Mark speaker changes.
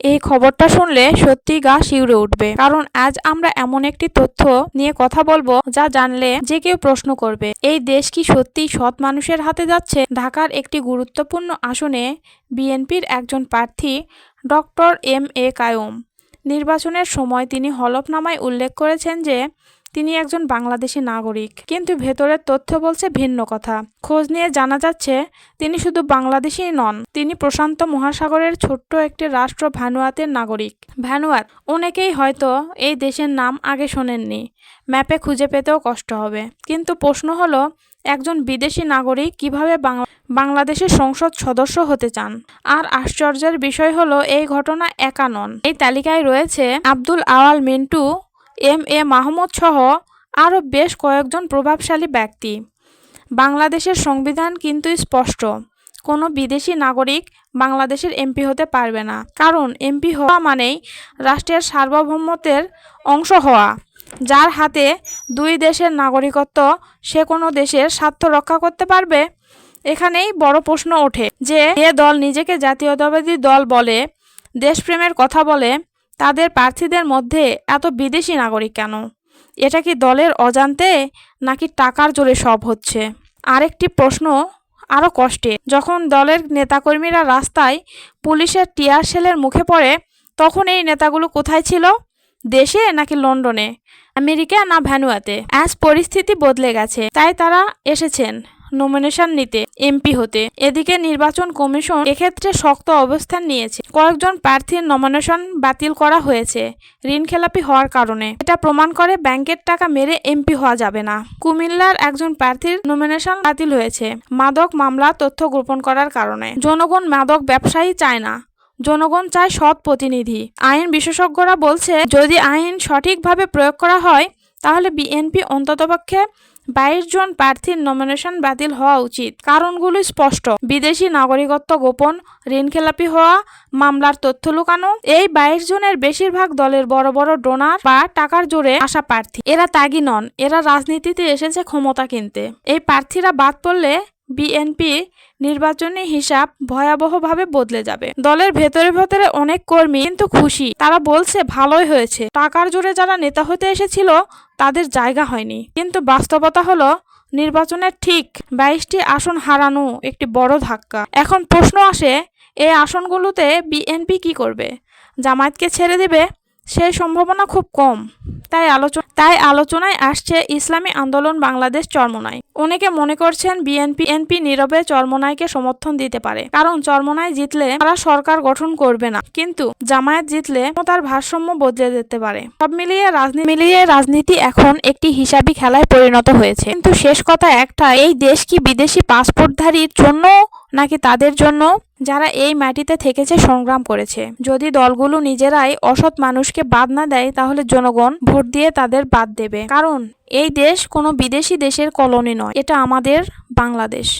Speaker 1: এই খবরটা শুনলে সত্যি গা শিউরে উঠবে। কারণ আজ আমরা এমন একটি তথ্য নিয়ে কথা বলব যা জানলে যে কেউ প্রশ্ন করবে। এই দেশ কি সত্যি সৎ মানুষের হাতে যাচ্ছে? ঢাকার একটি গুরুত্বপূর্ণ আসনে বিএনপির একজন প্রার্থী ডক্টর এম এ কায়ুম। নির্বাচনের সময় তিনি হলফনামায় উল্লেখ করেছেন যে তিনি একজন বাংলাদেশি নাগরিক। কিন্তু ভেতরের তথ্য বলছে ভিন্ন কথা। খোঁজ নিয়ে জানা যাচ্ছে, তিনি শুধু বাংলাদেশী নন, তিনি প্রশান্ত মহাসাগরের ছোট্ট একটি রাষ্ট্র ভ্যানুয়াতের নাগরিক। ভ্যানুয়াত অনেকেই হয়তো এই দেশের নাম আগে শোনেননি। ম্যাপে খুঁজে পেতেও কষ্ট হবে। কিন্তু প্রশ্ন হলো, একজন বিদেশি নাগরিক কীভাবে বাংলাদেশের সংসদ সদস্য হতে চান? আর আশ্চর্যের বিষয় হলো, এই ঘটনা একা নন। এই তালিকায় রয়েছে আব্দুল আওয়াল মিন্টু এম এ মাহমুদ সহ আরও বেশ কয়েকজন প্রভাবশালী ব্যক্তি। বাংলাদেশের সংবিধান কিন্তু স্পষ্ট। কোনো বিদেশি নাগরিক বাংলাদেশের এমপি হতে পারবে না। কারণ এমপি হওয়া মানেই রাষ্ট্রের সার্বভৌমত্বের অংশ হওয়া। যার হাতে দুই দেশের নাগরিকত্ব, সে কোনো দেশের স্বার্থ রক্ষা করতে পারবে? এখানেই বড় প্রশ্ন ওঠে যে, এ দল নিজেকে জাতীয়তাবাদী দল বলে, দেশপ্রেমের কথা বলে তাদের প্রার্থীদের মধ্যে এত বিদেশি নাগরিক কেন? এটা কি দলের অজান্তে, নাকি টাকার জোরে সব হচ্ছে? আরেকটি প্রশ্ন আরও কষ্টে। যখন দলের নেতাকর্মীরা রাস্তায় পুলিশের টিয়ার সেলের মুখে পড়ে, তখন এই নেতাগুলো কোথায় ছিল? দেশে নাকি লন্ডনে? আমেরিকা না ভ্যানুয়াতে? আজ পরিস্থিতি বদলে গেছে, তাই তারা এসেছেন। নমিনেশন নিতে এমপি হতে। এদিকে নির্বাচন কমিশন এক্ষেত্রে শক্ত অবস্থান নিয়েছে। কয়েকজন প্রার্থীর নমিনেশন বাতিল করা হয়েছে ঋণ খেলাপি হওয়ার কারণে। এটা প্রমাণ করে ব্যাংকের টাকা মেরে এমপি হওয়া যাবে না। কুমিল্লার একজন প্রার্থীর নমিনেশন বাতিল হয়েছে। মাদক মামলা তথ্য গোপন করার কারণে। জনগণ মাদক ব্যবসায়ী চায় না। জনগণ চায় সৎ প্রতিনিধি। আইন বিশেষজ্ঞরা বলছে, যদি আইন সঠিকভাবে প্রয়োগ করা হয়, তাহলে বিএনপি অন্ততপক্ষে বাইশ জন প্রার্থীর নমিনেশন বাতিল হওয়া উচিত। কারণগুলি স্পষ্ট। বিদেশি নাগরিকত্ব গোপন, ঋণখেলাপি হওয়া, মামলার তথ্য লুকানো। এই বাইশ জনের বেশিরভাগ দলের বড় বড় ডোনার বা টাকার জোরে আসা প্রার্থী। এরা তাগি নন। এরা রাজনীতিতে এসেছে ক্ষমতা কিনতে। এই প্রার্থীরা বাদ পড়লে বিএনপি নির্বাচনী হিসাব ভয়াবহভাবে বদলে যাবে। দলের ভেতরে ভেতরে অনেক কর্মী কিন্তু খুশি। তারা বলছে, ভালোই হয়েছে। টাকার জোরে যারা নেতা হতে এসেছিল, তাদের জায়গা হয়নি। কিন্তু বাস্তবতা হলো, নির্বাচনের ঠিক বাইশটি আসন হারানো একটি বড় ধাক্কা। এখন প্রশ্ন আসে, এই আসনগুলোতে বিএনপি কি করবে? জামায়াতকে ছেড়ে দেবে? সেই সম্ভাবনা খুব কম। তাই আলোচনা, তাই আলোচনায় আসছে, ইসলামী আন্দোলন বাংলাদেশ চরমনাই। অনেকে মনে করছেন বিএনপি, এনপি নীরবে চরমনাইকে সমর্থন দিতে পারে। কারণ চরমনাই জিতলে তারা সরকার গঠন করবে না। কিন্তু জামায়াত জিতলে তার ভারসাম্য বদলে যেতে পারে। সব মিলিয়ে রাজনীতি মিলিয়ে রাজনীতি এখন একটি হিসাবি খেলায় পরিণত হয়েছে। কিন্তু শেষ কথা একটা এই দেশ কি বিদেশি পাসপোর্টধারীর জন্য নাকি তাদের জন্য? যারা এই মাটিতে থেকেছে সংগ্রাম করেছে। যদি দলগুলো নিজেরাই অসৎ মানুষকে বাদ না দেয়, তাহলে জনগণ ভোট দিয়ে তাদের বাদ দেবে। কারণ, এই দেশ কোনো বিদেশি দেশের কলোনি নয়, এটা আমাদের বাংলাদেশ।